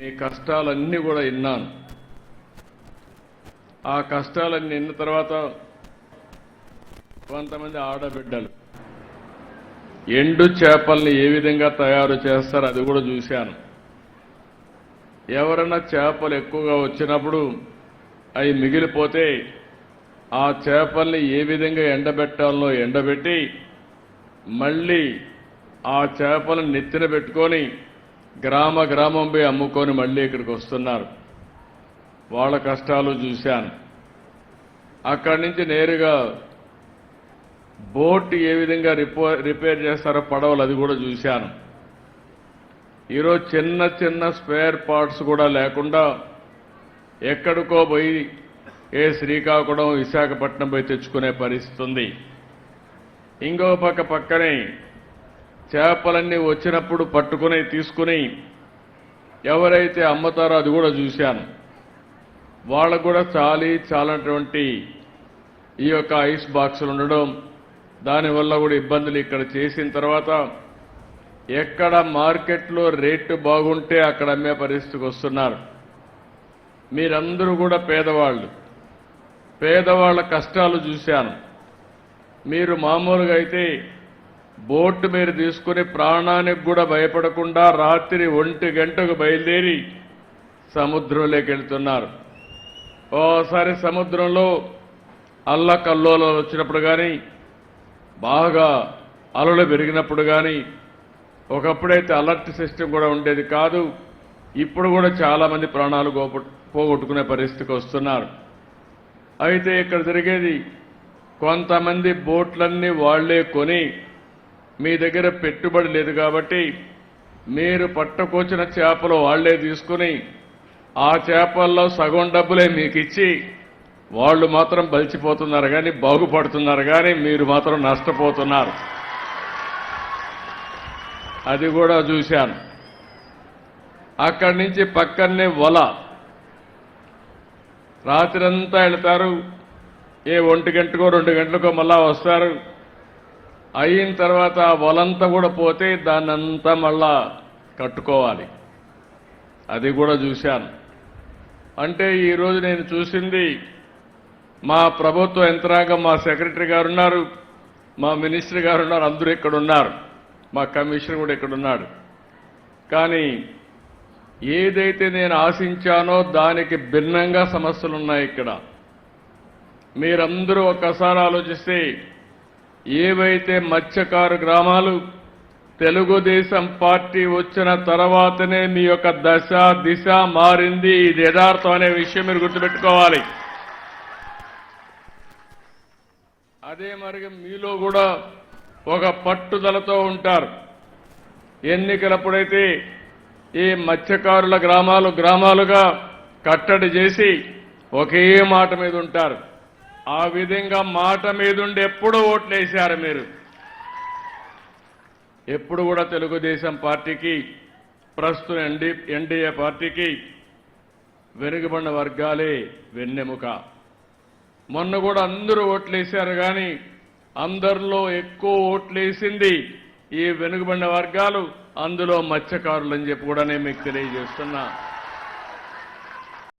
మీ కష్టాలన్నీ కూడా విన్నాను ఆ కష్టాలన్నీ విన్న తర్వాత కొంతమంది ఆడబిడ్డలు ఎండు చేపల్ని ఏ విధంగా తయారు చేస్తారో అది కూడా చూశాను. ఎవరైనా చేపలు ఎక్కువగా వచ్చినప్పుడు అవి మిగిలిపోతే ఆ చేపల్ని ఏ విధంగా ఎండబెట్టాలనో ఎండబెట్టి మళ్ళీ ఆ చేపలను నెత్తిన పెట్టుకొని గ్రామ గ్రామం పోయి అమ్ముకొని మళ్ళీ ఇక్కడికి వస్తున్నారు. వాళ్ళ కష్టాలు చూశాను. అక్కడి నుంచి నేరుగా బోట్ ఏ విధంగా రిపేర్ చేస్తారో పడవలు అది కూడా చూశాను. ఈరోజు చిన్న చిన్న స్పేర్ పార్ట్స్ కూడా లేకుండా ఎక్కడికో పోయి ఏ శ్రీకాకుళం విశాఖపట్నం పోయి తెచ్చుకునే పరిస్థితి ఉంది. ఇంకో పక్క పక్కనే చేపలన్నీ వచ్చినప్పుడు పట్టుకుని తీసుకుని ఎవరైతే అమ్ముతారో అది కూడా చూశాను వాళ్ళకు కూడా చాలి చాలనటువంటి ఈ యొక్క ఐస్ బాక్సులు ఉండడం దానివల్ల కూడా ఇబ్బందులు ఇక్కడ చేసిన తర్వాత ఎక్కడ మార్కెట్లో రేటు బాగుంటే అక్కడ అమ్మే పరిస్థితికి వస్తున్నారు. మీరందరూ కూడా పేదవాళ్ళు. పేదవాళ్ళ కష్టాలు చూశాను. మీరు మామూలుగా అయితే బోటు మీరు తీసుకుని ప్రాణానికి కూడా భయపడకుండా రాత్రి ఒంటి గంటకు బయలుదేరి సముద్రంలోకి వెళ్తున్నారు. ఓసారి సముద్రంలో అల్లకల్లోలాలు వచ్చినప్పుడు కానీ బాగా అలలు పెరిగినప్పుడు కానీ ఒకప్పుడైతే అలర్ట్ సిస్టమ్ కూడా ఉండేది కాదు ఇప్పుడు కూడా చాలామంది ప్రాణాలు పోగొట్టుకునే పరిస్థితికి వస్తున్నారు. అయితే ఇక్కడ జరిగేది కొంతమంది బోట్లన్నీ వాళ్ళే కొని మీ దగ్గర పెట్టుబడి లేదు కాబట్టి మీరు పట్టుకొచ్చిన చేపలు వాళ్ళే తీసుకుని ఆ చేపల్లో సగం డబ్బులే మీకు ఇచ్చి వాళ్ళు మాత్రం బలిచిపోతున్నారు కానీ బాగుపడుతున్నారు కానీ మీరు మాత్రం నష్టపోతున్నారు. అది కూడా చూశాను. అక్కడి నుంచి పక్కనే వల. రాత్రంతా వెళతారు. ఏ ఒంటి గంటకో రెండు గంటలకో మళ్ళా వస్తారు. అయిన తర్వాత ఆ వలంతా కూడా పోతే దాన్నంతా మళ్ళా కట్టుకోవాలి. అది కూడా చూశాను. అంటే ఈరోజు నేను చూసింది మా ప్రభుత్వ యంత్రాంగం మా సెక్రటరీ గారు ఉన్నారు మా మినిస్టర్ గారు ఉన్నారు అందరూ ఇక్కడ ఉన్నారు. మా కమిషనర్ కూడా ఇక్కడ ఉన్నాడు. కానీ ఏదైతే నేను ఆశించానో దానికి భిన్నంగా సమస్యలు ఉన్నాయి ఇక్కడ. మీరందరూ ఒకసారి ఆలోచిస్తే ఏవైతే మత్స్యకారు గ్రామాలు తెలుగుదేశం పార్టీ వచ్చిన తర్వాతనే మీ యొక్క దశ దిశ మారింది ఇది యథార్థం అనే విషయం మీరు గుర్తుపెట్టుకోవాలి. అదే మరి మీలో కూడా ఒక పట్టుదలతో ఉంటారు. ఎన్నికలప్పుడైతే ఈ మత్స్యకారుల గ్రామాలు గ్రామాలుగా కట్టడి చేసి ఒకే మాట మీద ఉంటారు. ఆ విధంగా మాట మీదుండి ఎప్పుడూ ఓట్లేశారు మీరు? ఎప్పుడు కూడా తెలుగుదేశం పార్టీకి ప్రస్తుత ఎన్డీ ఎన్డీఏ పార్టీకి వెనుకబడిన వర్గాలే వెన్నెముక. మొన్న కూడా అందరూ ఓట్లేశారు కానీ అందరిలో ఎక్కువ ఓట్లేసింది ఈ వెనుకబడిన వర్గాలు అందులో మత్స్యకారులు అని చెప్పి కూడా నేను మీకు తెలియజేస్తున్నా.